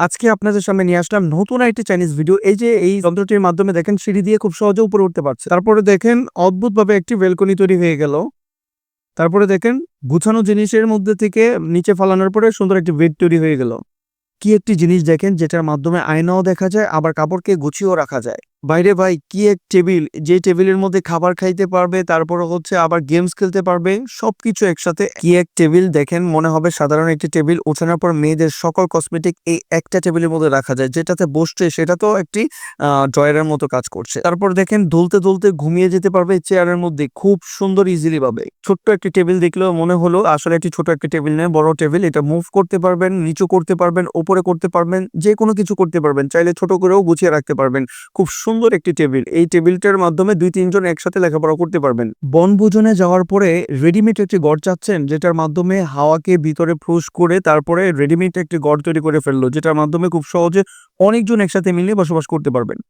আজকে আপনাদের সামনে নিয়ে আসলাম নতুন একটি চাইনিজ ভিডিও এই যে এই যন্ত্রটির মাধ্যমে দেখেন সিঁড়ি দিয়ে খুব সহজে উপরে উঠতে পারছে। তারপরে দেখেন অদ্ভুতভাবে একটি বেলকনি তৈরি হয়ে গেল। তারপরে দেখেন গুছানো জিনিসের মধ্যে থেকে নিচে ফালানোর পরে সুন্দর একটি বেড তৈরি হয়ে গেল। কি একটি জিনিস দেখেন যেটার মাধ্যমে আয়নাও দেখা যায়, আবার কাপড়কে গুছিয়েও রাখা যায়। বাইরে ভাই, কি এক টেবিল? যে টেবিলের মধ্যে খাবার খাইতে পারবে, তারপরে হচ্ছে আবার গেমস খেলতে পারবে, সবকিছু একসাথে। কি এক টেবিল? দেখেন, মনে হবে সাধারণ একটি টেবিল। ওঠানোর পর মেয়েদের সকল কসমেটিক এই একটা টেবিলের মধ্যে রাখা যায়, যেটাতে বসছে, সেটা তো একটি ড্রয়ারের মতো কাজ করছে। তারপর দেখেন, দুলতে দুলতে ঘুমিয়ে যেতে পারবে চেয়ারের মধ্যে। খুব সুন্দর ইজিলি পাবে ছোট্ট একটি টেবিল দেখলেও মনে হলো, আসলে একটি ছোট একটি টেবিল নেই বড় টেবিল। এটা মুভ করতে পারবেন, নিচু করতে পারবেন, ওপরে করতে পারবেন যে কোনো কিছু করতে পারবেন। চাইলে ছোট করেও গুছিয়ে রাখতে পারবেন। খুব সুন্দর একটি টেবিল। এই টেবিলটার মাধ্যমে দুই তিনজন একসাথে লেখাপড়া করতে পারবেন। বনভোজনে যাওয়ার পরে রেডিমেড একটি গড় চাচ্ছেন, যেটার মাধ্যমে হাওয়াকে ভিতরে ফ্রুস করে তারপরে রেডিমেড একটি গড় তৈরি করে ফেলল, যেটার মাধ্যমে খুব সহজে অনেকজন একসাথে মিলে বসবাস করতে পারবেন।